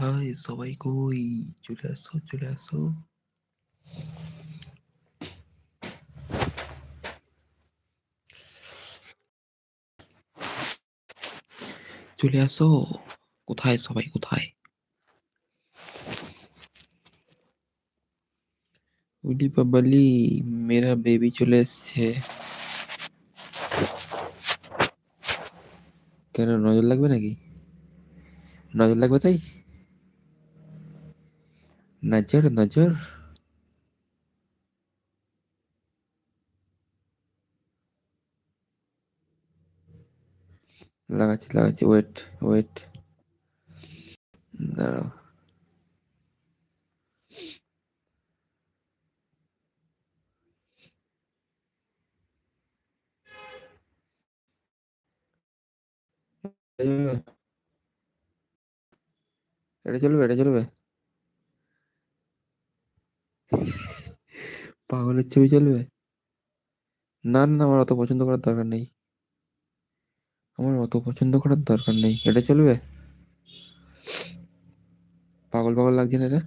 কোথায় সবাই কই চলে আসো চলে আসো চলে আসো কোথায় সবাই কোথায় উলি বাবালি মেরা বেবি চলে এসছে কেন নজর লাগবে নাকি নজর লাগবে তাই নজর নজর লাগাচ্ছি লাগাচ্ছি ওয়েট ওয়েট দাঁড়াও এটা চলবে এটা চলবে পাগলের ছবি চলবে? না না আমার অত পছন্দ করার দরকার নেই। আমার অত পছন্দ করার দরকার নেই। এটা চলবে? পাগল পাগল লাগছে না এটা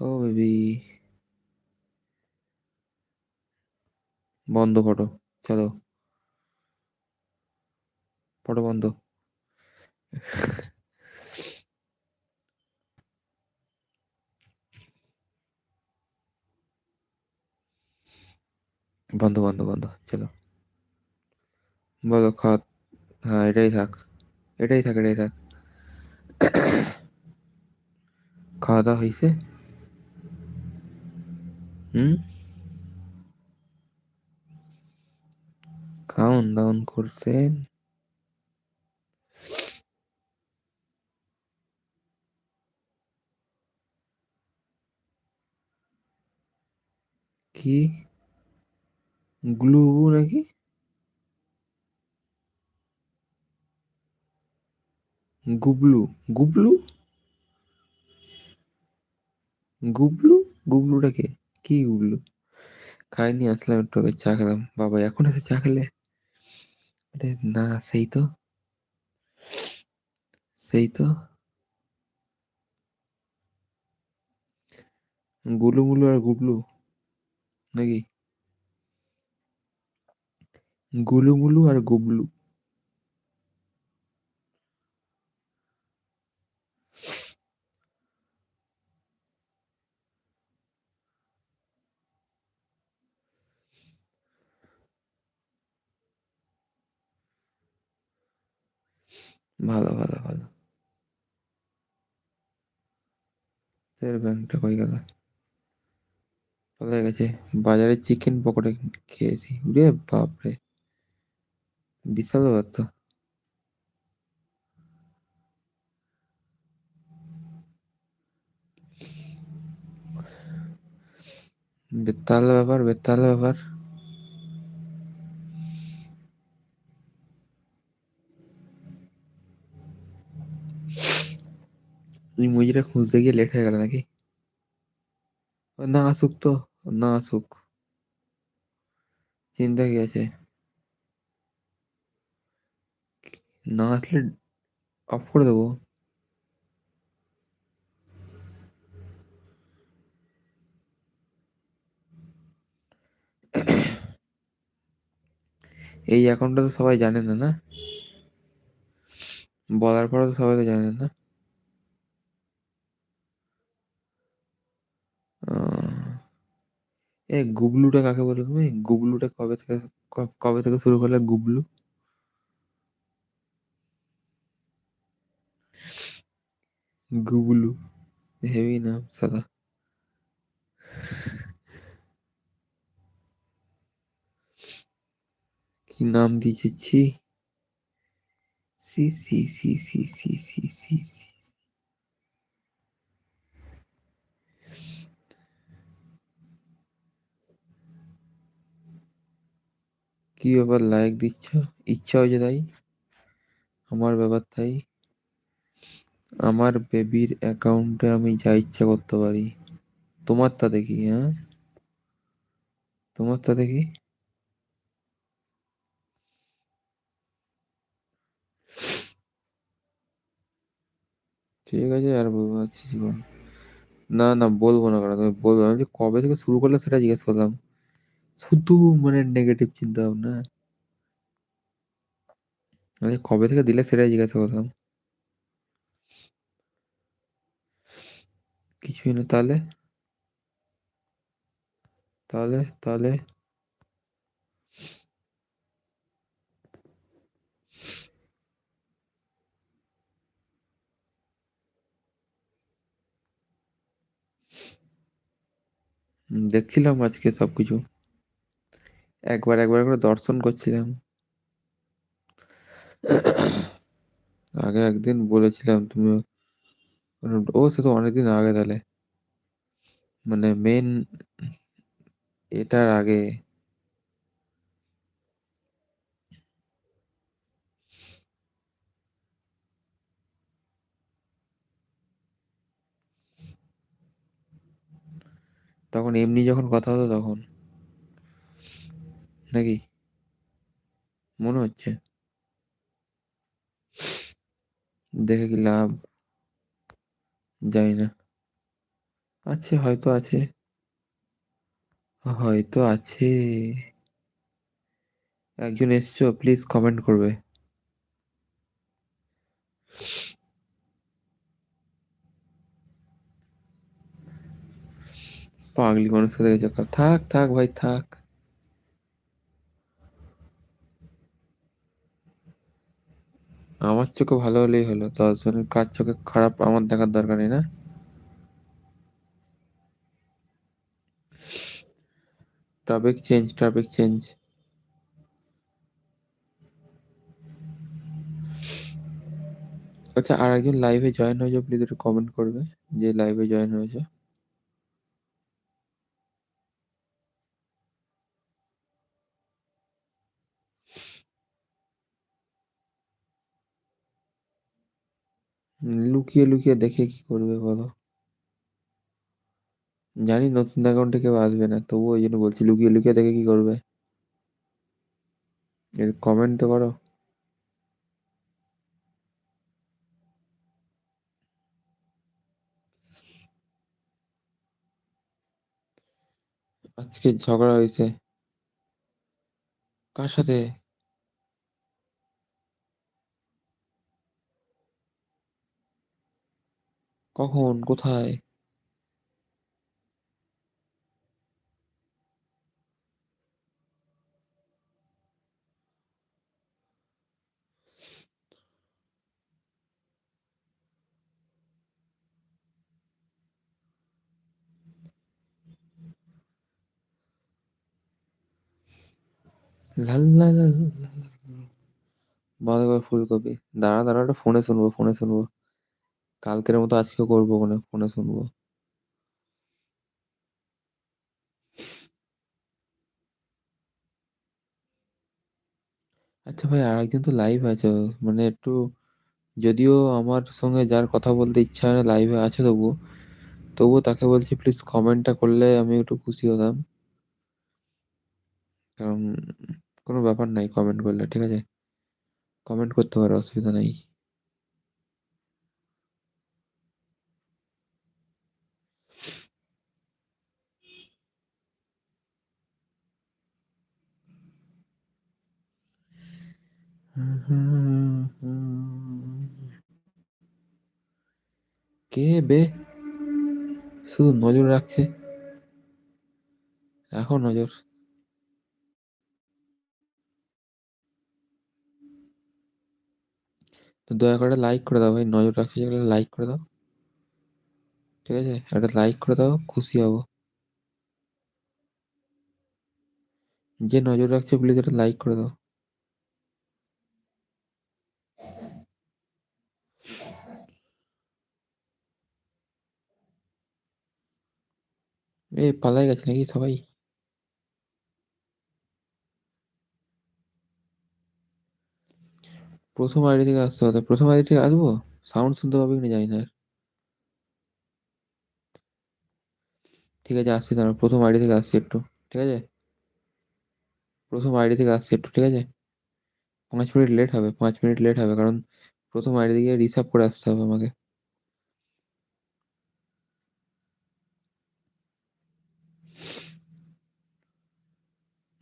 ও বেবি। বন্ধ ফটো চলো। ফটো বন্ধ। বন্ধ বন্ধ বন্ধ, চলো। বলো, খাওয়া হ্যাঁ এটাই থাক। এটাই থাক এটাই থাক। খাওয়া দাওয়া হয়েছে হুম? খাওন দাওন করছেন। কি? গ্লু নাকি? গুবলু গুবলু? গুবলু? গুবলুটা কে? কি গুবলু? খাইনি, আসলাম একটু চা খেলাম। বাবা, এখন এসে চা খেলে? আরে না সেই তো সেই তো গুলু মুলু আর গুবলু নাকি গুলু মুলু আর গুবলু ভালো ভালো ভালো। তোর ব্যাংকটা কই গেল? চলে গেছে। বাজারে চিকেন পকোড়া খেয়েছি। রে বাপরে। বিশাল ব্যাপার তো। বেতাল ব্যাপার বেতাল ব্যাপার। তুই মুজিরা খুঁজতে গিয়ে লেট হয়ে গেল নাকি? না আসুক তো, না আসুক। চিন্তা কি আছে? না আসলে অফ করে দেবো। এই অ্যাকাউন্টটা তো সবাই জানে না না? বলার পরে তো সবাই তো জানে না। এ গুবলুটা কাকে বলো তুমি? গুবলুটা কবে থেকে কবে থেকে শুরু করলে গুবলু? গুবলু, হেভি নাম সাদা কি নাম দিয়েছে? সি C C C C C C C কি ব্যাপার লাইক দিচ্ছ? ইচ্ছা হয়েছে তাই? আমার ব্যাপার তাই? আমার বেবির অ্যাকাউন্টে আমি যা ইচ্ছা করতে পারি। তোমার তা দেখি হ্যাঁ? তোমারটা দেখি। ঠিক আছে, আর বলব না না বলব না কারণ তুমি বলব আমি কবে থেকে শুরু করলে সেটা জিজ্ঞেস করলাম। শুধু মানে নেগেটিভ চিন্তা ভাবনা আমি কবে থেকে দিলে সেটাই জিজ্ঞাসা করলাম। কিছুই না তাহলে? তাহলে তাহলে? হুম, দেখছিলাম আজকে সবকিছু। একবার একবার করে দর্শন করছিলাম। আগে একদিন বলেছিলাম তুমি ও সে তো অনেকদিন আগে তাহলে। মানে মেন এটার আগে। তখন এমনি যখন কথা হতো তখন। নাকি? মনে হচ্ছে। দেখে কি লাভ? জানি না আছে, হয়তো আছে। হয়তো আছে। একজন এসছো প্লিজ কমেন্ট করবে। পাগলি মানুষ সাথে গেছে। থাক থাক, ভাই, থাক। আমার চোখে ভালো হলেই হলো। দশ জনের কার চোখে খারাপ আমার দেখার দরকার নেই না? টপিক চেঞ্জ টপিক চেঞ্জ আচ্ছা আর একজন লাইভে জয়েন হয়েছে প্লিজ একটু কমেন্ট করবে, যে লাইভে জয়েন হয়েছে। লুকিয়ে লুকিয়ে দেখে কি করবে বলো? জানি নতুন অ্যাকাউন্টে কেউ আসবে না, তবুও ওই জন্য বলছি, লুকিয়ে লুকিয়ে দেখে কি করবে? এর কমেন্ট তো করো। আজকে ঝগড়া হয়েছে। কার সাথে? কখন কোথায় ফুলকপি দাঁড়া দাঁড়া ফোনে শুনব ফোনে শুনব কালকের মতো আজকেও করব ফোনে ফোনে শুনব। আচ্ছা ভাই আর একজন তো লাইভ আছে মানে একটু যদিও আমার সঙ্গে যার কথা বলতে ইচ্ছা হয় না লাইভে আছে তবুও তবুও তাকে বলছি প্লিজ কমেন্টটা করলে আমি একটু খুশি হতাম। কারণ কোনো ব্যাপার নাই কমেন্ট করলে, ঠিক আছে? কমেন্ট করতে পারো, অসুবিধা নেই। কে বে? শুধু নজর রাখছে। এখন নজর। দয়া করে লাইক করে দাও ভাই, নজর রাখছে লাইক করে দাও। ঠিক আছে? একটা লাইক করে দাও, খুশি হব। যে নজর রাখছে প্লিজ লাইক করে দাও। এ পালাই গেছে নাকি সবাই প্রথম আইডি থেকে আসতে হবে প্রথম আইডি থেকে আসব সাউন্ড শুনতে পাবে কিনা জানি না ঠিক আছে আসছি দাঁড়া প্রথম আইডি থেকে আসছি একটু ঠিক আছে প্রথম আইডি থেকে আসছি একটু ঠিক আছে পাঁচ মিনিট লেট হবে পাঁচ মিনিট লেট হবে কারণ প্রথম আইডি থেকে রিসার্ভ করে আসতে হবে আমাকে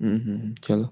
হুম হুম হুম চলো